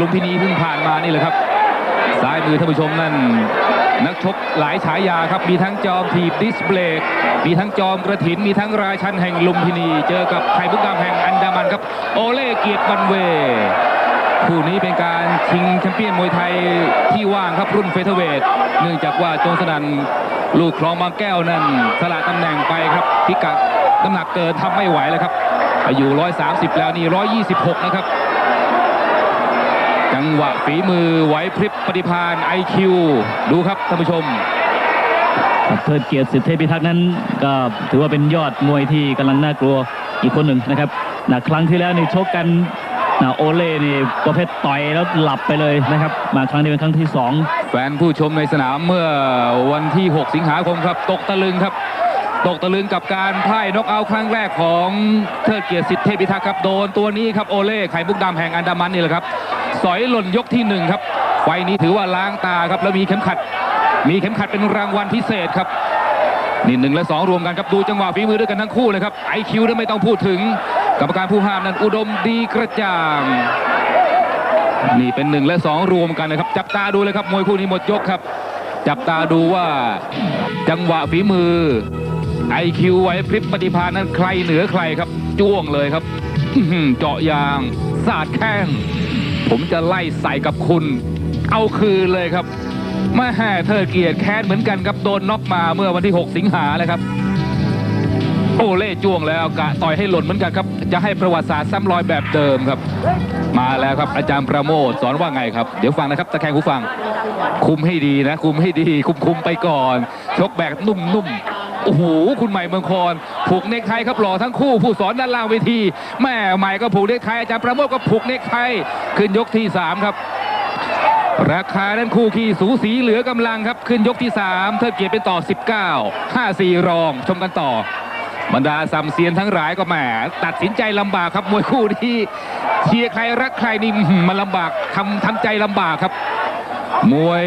ลุมพินีเพิ่งผ่านมานี่แหละครับซ้ายมือท่านผู้ชมนั่น นักชกหลายฉายาครับ มีทั้งจอมถีบดิสเบรกมีทั้งจอมกระถิน มีทั้งราชันแห่งลุมพินี เจอกับไข่มุกดำแห่งอันดามันครับ โอเล่เกียรติวันเว คู่นี้เป็นการชิงแชมเปี้ยนมวยไทยที่ว่างครับรุ่นเฟเธอร์เวทเนื่องจากว่าโจงสนันลูกคลองบางแก้วนั่นสละตำแหน่งไปครับพิกัดน้ำหนักเกินทำไม่ไหวแล้วครับอายุ130 แล้วนี่126 นะครับ จังหวะฝีมือไหวพริบปฏิภาณไอคิวดูครับท่านผู้ชมครับเทิดเกียรติสิทธิเทพิทักษ์นั้น ก็ถือว่าเป็นยอดมวยที่กำลังน่ากลัวอีกคนหนึ่งนะครับนะครั้งที่แล้วนี่ชกกันนะโอเล่นี่ประเภทต่อยแล้วหลับไปเลยนะครับ มาครั้งนี้เป็นครั้งที่สองแฟนผู้ชมในสนามเมื่อวันที่ 6 สิงหาคมครับ ตกตะลึงครับ ตกตะลึงกับการพ่ายน็อกเอาท์ครั้งแรกของเทิดเกียรติสิทธิเทพิทักษ์ครับโดนตัวนี้ครับโอเล่ไข่มุกดำแห่งอันดามันนี่แหละครับ สอยหล่นยกที่หนึ่งครับไฟนี้ถือว่าล้างตาครับแล้วมีเข็มขัด มีเข็มขัดเป็นรางวัลพิเศษครับนี่หนึ่งและสองรวมกันครับดูจังหวะฝีมือด้วยกันทั้งคู่เลยครับไอคิวนั้นไม่ต้องพูดถึงกรรมการผู้ห้ามนั้นอุดมดีกระจ่างนี่เป็นหนึ่งและสองรวมกันนะครับ จับตาดูเลยครับมวยคู่นี้หมดยกครับ จับตาดูว่าจังหวะฝีมือไอคิวไว้พริบปฏิภาณนั้นใครเหนือใครครับ จ้วงเลยครับเจาะยางสาดแข้ง ผมจะไล่ใส่กับคุณ เอาคืนเลยครับแม่เธอเกียรติแค้นเหมือนกันครับโดนน็อกมาเมื่อวันที่ 6 สิงหาเลยครับ โอเล่จ้วงแล้วกะต่อยให้หล่นเหมือนกันครับ จะให้ประวัติศาสตร์ซ้ำรอยแบบเดิมครับ มาแล้วครับอาจารย์ประโมทสอนว่าไงครับ เดี๋ยวฟังนะครับตะแคงหูฟัง คุมให้ดีนะ คุมให้ดี คุมคุมไปก่อน ชกแบบนุ่มๆ โอ้โหคุณใหม่เมืองคอนผูกเนคไทครับหล่อทั้งคู่ผู้สอนด้านล่างเวทีแม่ใหม่ก็ผูกเนคไทอาจารย์ประโมทก็ผูกเนคไทขึ้นยกที่ 3 ครับ ราคานั้นคู่ขี้สูสีเหลือกำลังครับขึ้นยกที่ 3 เทิดเกียรติเป็นต่อ 19 5-4 รองชมกันต่อบรรดาสัมเซียนทั้งหลายก็แหมตัดสินใจลำบากครับมวยคู่ที่เชียร์ใครรักใครนี่มันลำบากทำทำใจลำบากครับ มวย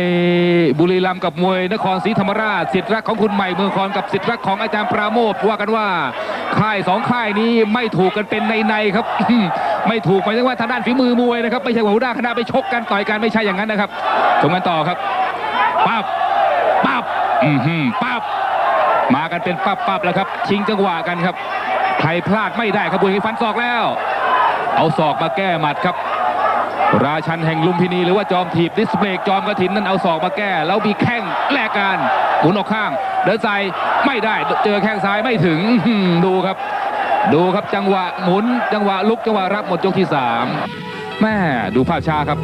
บุรีรัมย์กับมวยนครศรีธรรมราชสิทธิ์รักของคุณใหม่เมืองคอนกับสิทธิ์รักของอาจารย์ปราโมทว่ากันว่าค่ายสองค่ายนี้ไม่ถูกกันเป็นในในครับ ไม่ถูกหมายถึงว่าทางด้านฝีมือมวยนะครับไม่ใช่ว่าหัวหน้าคณะไปชกกันต่อยกันไม่ใช่อย่างนั้นนะครับชมกันต่อครับปั๊บปั๊บอือหือปั๊บมากันเป็นปั๊บปับแล้วครับ ชิงจังหวะกันครับใครพลาดไม่ได้ครับบุญฟันศอกแล้ว เอาศอกมาแก้หมัดครับ ราชันแห่งลุมพินีหรือว่าจอมถีบดิสเบรกจอมกระถินนั้นเอาศอกมาแก้ แล้วมีแข้งแลกกันหมุนออกข้าง เดินใส่ไม่ได้เจอแข้งซ้ายไม่ถึงดูครับ ดูครับจังหวะหมุน จังหวะลุกจังหวะรับหมดยกที่สามแม่ดูภาพช้าครับ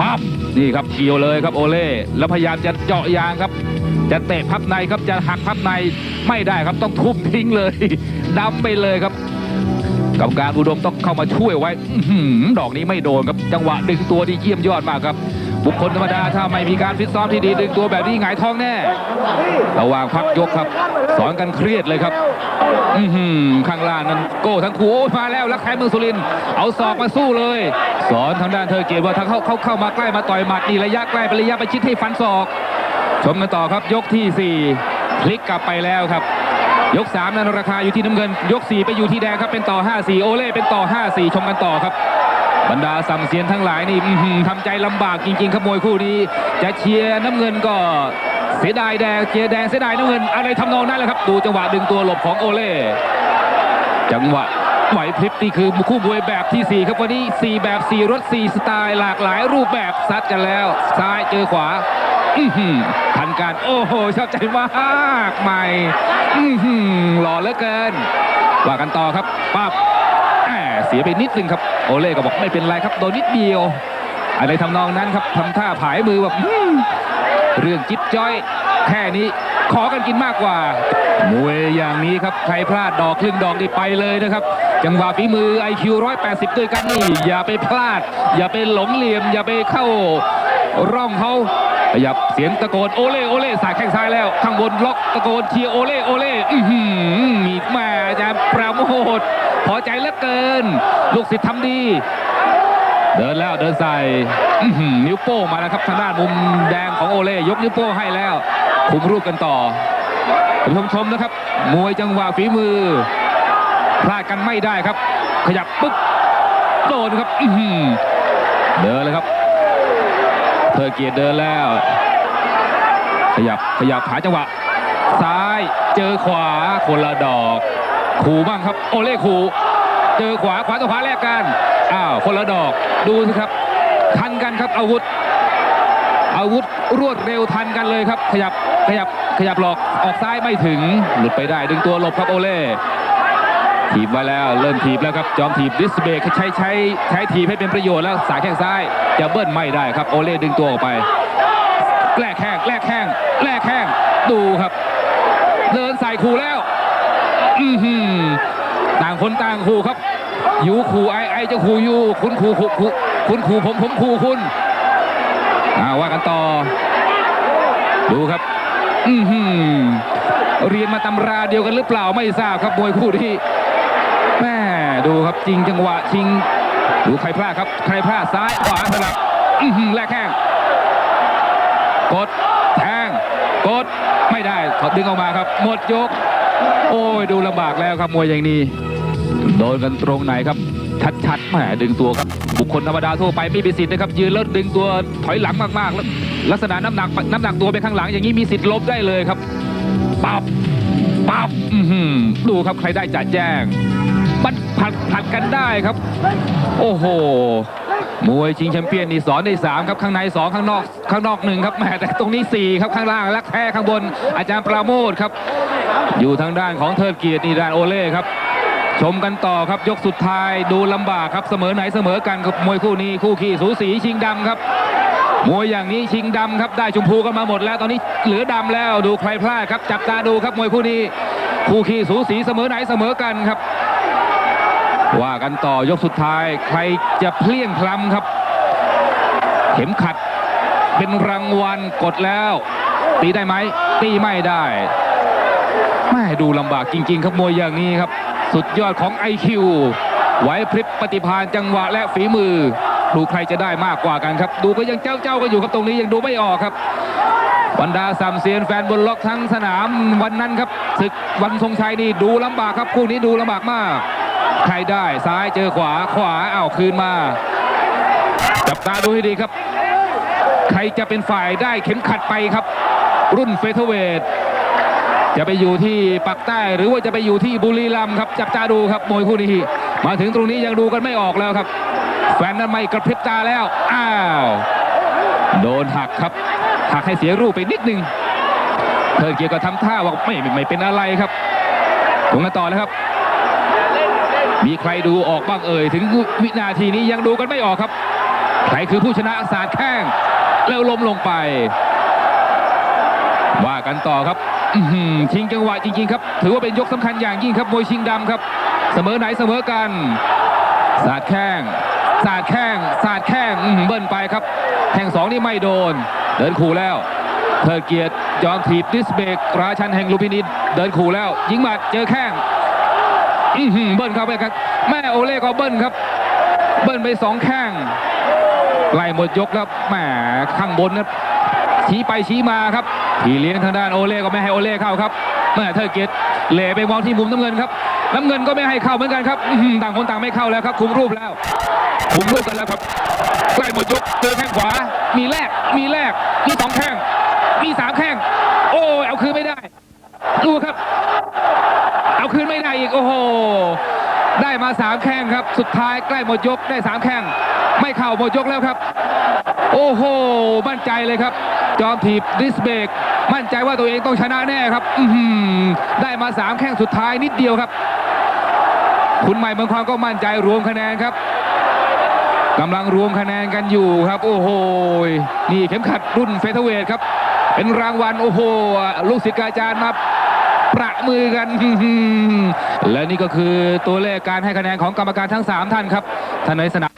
ปั๊บนี่ครับเกี่ยวเลยครับโอเล่แล้วพยายามจะเจาะยางครับ จะเตะพับในครับจะหักพับในไม่ได้ครับต้องทุ่มทิ้งเลยดำไปเลยครับ กรรมการอุดมต้องเข้ามาช่วยไว้อื้อหือดอกนี้ไม่โดนครับจังหวะดึงตัวที่เยี่ยมยอดมากครับ บุคคลธรรมดาถ้าไม่มีการฟิตซ้อมที่ดีดึงตัวแบบนี้หงายท้องแน่ ระหว่างพักยกครับ สอนกันเครียดเลยครับอือหือข้างล่างนั้นโก้ทั้งคู่มาแล้วลักแท้เมืองสุรินเอาศอกมาสู้เลย สอนทางด้านเธอเกียรติว่าถ้าเขาเขาเข้ามาใกล้มาต่อยหมัดนี่ระยะใกล้เป็นระยะไปชิดให้ฟันศอก ชมกันต่อครับยกที่4พลิกกลับไปแล้วครับ ยก 3 นั้นราคาอยู่ที่น้ำเงิน ยก 4 ไปอยู่ที่แดงครับเป็นต่อ 5-4 โอเล่เป็นต่อ 5-4 ชมกันต่อครับ บรรดาสัมเสียนทั้งหลายนี่ทำใจลำบากจริงๆครับมวยคู่นี้ จะเชียร์น้ำเงินก็เสียดายแดงเชียร์แดงเสียดายน้ำเงิน อะไรทำนองนั้นแหละครับ ดูจังหวะดึงตัวหลบของโอเล่จังหวะไหวพริบนี่คือคู่มวยแบบที่ 4 ครับวันนี้ 4 แบบ 4 รถ 4 สไตล์หลากหลายรูปแบบซัดกันแล้ว ซ้ายเจอขวา ทันการโอ้โหชอบใจมากใหม่อือหือหล่อเหลือเกิน ว่ากันต่อครับปั๊บเสียไปนิดนึงครับ โอเล่ก็บอกไม่เป็นไรครับโดนนิดเดียว อะไรทำนองนั้นครับทำท่าผายมือแบบเรื่องจิ๊บจ้อย แค่นี้ขอกันกินมากกว่า มวยอย่างนี้ครับ ใครพลาดดอกครึ่งดอกนี่ไปเลยนะครับ จังหวะฝีมือ IQ 180 ด้วยกันนี่อย่าไปพลาด อย่าไปหลงเหลี่ยม อย่าไปเข้าร่องเขา ขยับเสียงตะโกนโอเล่โอเล่สายแข้งซ้ายแล้วข้างบนล็อกตะโกนเชียร์โอเล่โอเล่อื้อหือมีแม่อาจารย์ปราโมทพอใจเหลือเกิน ลูกศิษย์ทำดี เดินแล้วเดินใส่นิ้วโป้งมาแล้วครับทางด้านมุมแดงของโอเล่ยกนิ้วโป้งให้แล้วคุมรูปกันต่อท่านผู้ชมชมนะครับ มวยจังหวะฝีมือพลาดกันไม่ได้ครับ ขยับปุ๊บโดนครับอื้อหือเดินเลยครับ เธอเกียรติเดินแล้ว ขยับขยับหาจังหวะ ซ้ายเจอขวาคนละดอก ขู่บ้างครับ โอเล่ขู่เจอขวาขวาต่อขวาแลกกันอ้าวคนละดอกดูสิครับ ทันกันครับอาวุธ อาวุธรวดเร็วทันกันเลยครับ ขยับขยับขยับหลอกออกซ้ายไม่ถึงหลุดไปได้ดึงตัวหลบครับโอเล่ ถีบไว้แล้วเริ่มถีบแล้วครับจอมถีบดิสเบกใช้ใช้ใช้ถีบให้เป็นประโยชน์แล้วสายแข้งซ้ายจะเบิ้ลไม่ได้ครับโอเล่ดึงตัวออกไปแกลกแข้งแกลกแข้งแกลกแข้งดูครับ เดินใส่ขู่แล้ว อือหือต่างคนต่างขู่ครับยูขู่ไอไอจะขู่ยูคุณขู่ขู่ขู่คุณขู่ผมผมขู่คุณอาว่ากันต่อ ดูครับ อือหือเรียนมาตำราเดียวกันหรือเปล่าไม่ทราบครับมวยคู่ที่ ดูครับจริงจังหวะชิง ดูใครพลาดครับ ใครพลาดซ้ายขวาสลับอือหือแลกแข้งกดแทงกดไม่ได้ถอดึงออกมาครับ หมดยก โอ้ยดูลำบากแล้วครับมวยอย่างนี้ โดนกันตรงไหนครับ ชัดๆแหมดึงตัวครับ บุคคลธรรมดาทั่วไปไม่มีสิทธิ์นะครับ ยืนแล้วดึงตัวถอยหลังมากๆแล้วลักษณะน้ำหนักน้ำหนักตัวไปข้างหลังอย่างนี้มีสิทธิ์ลบได้เลยครับปับปับอือหือดูครับใครได้จัดแจ้ง มันผัดผัดกันได้ครับ โอ้โห มวยชิงแชมเปี้ยนนี่สอนได้สามครับข้างในสองข้างนอก ข้างนอกหนึ่งครับแหมแต่ตรงนี้สี่ครับข้างล่างและแค่ข้างบน อาจารย์ปราโมทครับ อยู่ทางด้านของเทิดเกียรตินี่ด้านโอเล่ครับชมกันต่อครับยกสุดท้ายดูลำบากครับเสมอไหนเสมอกันครับมวยคู่นี้คู่ขี้สูสีชิงดำครับ มวยอย่างนี้ชิงดำครับได้ชมพูกันมาหมดแล้วตอนนี้เหลือดำแล้วดูใครพลาดครับจับตาดูครับมวยคู่นี้ คู่ขี้สูสีเสมอไหนเสมอกันครับ ว่ากันต่อยกสุดท้าย ใครจะเพลี่ยงพล้ำครับ เข็มขัดเป็นรางวัลกดแล้ว ตีได้ไหม ตีไม่ได้ไม่ดูลำบากจริง ๆ ครับมวยอย่างนี้ครับ สุดยอดของ IQ ไหวพริบปฏิภาณจังหวะและฝีมือ ดูใครจะได้มากกว่ากันครับ ดูก็ยังเจ้าเจ้าๆกันอยู่ครับตรงนี้ยังดูไม่ออกครับบรรดาสามเซียนแฟนบนล็อกทั้งสนามวันนั้นครับศึกวันทรงชัยนี่ดูลำบากครับคู่นี้ดูลำบากมาก ใครได้ซ้ายเจอขวาขวาอ้าวคืนมา จับตาดูให้ดีครับ ใครจะเป็นฝ่ายได้เข็มขัดไปครับ รุ่นเฟเธอร์เวทจะไปอยู่ที่ปักใต้หรือว่าจะไปอยู่ที่บุรีรัมย์ครับ จับตาดูครับมวยคู่นี้มาถึงตรงนี้ยังดูกันไม่ออกแล้วครับ แฟนนั้นไม่กระพริบตาแล้ว อ้าว โดนหักครับ หักให้เสียรูปไปนิดนึงเธอเกียร์ก็ทำท่าว่าไม่ไม่เป็นอะไรครับผมกันต่อนะครับ มีใครดูออกบ้างเอ่ย ถึงวินาทีนี้ยังดูกันไม่ออกครับ ใครคือผู้ชนะสาดแข้งแล้วล้มลงไป ว่ากันต่อครับชิงจังหวะจริงๆครับ ถือว่าเป็นยกสำคัญอย่างยิ่งครับมวยชิงดำครับ เสมอไหนเสมอกันสาดแข้งสาดแข้งสาดแข้งเบิ้ลไปครับแทงสองนี่ไม่โดน เดินขู่แล้วเทิดเกียรติยอมถีบดิสเบกราชันแห่งลูพินิดเดินขู่แล้ว ยิงหมัดเจอแข้ง อื้อหือเบิ้ลเข้าไปครับ แม่โอเล่ก็เบิ้ลครับ เบิ้ลไปสองแข้งไล่หมดยกแล้วแหมข้างบนนะชี้ไปชี้มาครับพี่เลี้ยงทางด้านโอเล่ก็ไม่ให้โอเล่เข้าครับแม่เธอเกตเหล่ไปมองที่มุมน้ำเงินครับน้ำเงินก็ไม่ให้เข้าเหมือนกันครับต่างคนต่างไม่เข้าแล้วครับ คุมรูปแล้ว คุมรูปกันแล้วครับใกล้หมดยกเจอแข้งขวา มีแรกมีแรกมีสองแข้งมีสามแข้งโอ้เอาคืนไม่ได้ ดูครับ เอาคืนไม่ได้อีกโอ้โห ได้มาสามแข้งครับ สุดท้ายใกล้หมดยกได้สามแข้งไม่เข้าหมดยกแล้วครับ โอ้โห มั่นใจเลยครับ จอมถีบดิสเบก มั่นใจว่าตัวเองต้องชนะแน่ครับ อืได้มาสามแข้งสุดท้ายนิดเดียวครับ คุณใหม่เมืองความก็มั่นใจรวมคะแนนครับกำลังรวมคะแนนกันอยู่ครับ โอ้โห นี่เข็มขัดรุ่นเฟเธอร์เวทครับ เป็นรางวัลโอ้โห ลูกศิษย์อาจารย์มา ประมือกัน และนี่ก็คือตัวเลขการให้คะแนนของกรรมการทั้ง 3 ท่านครับท่านในสนาม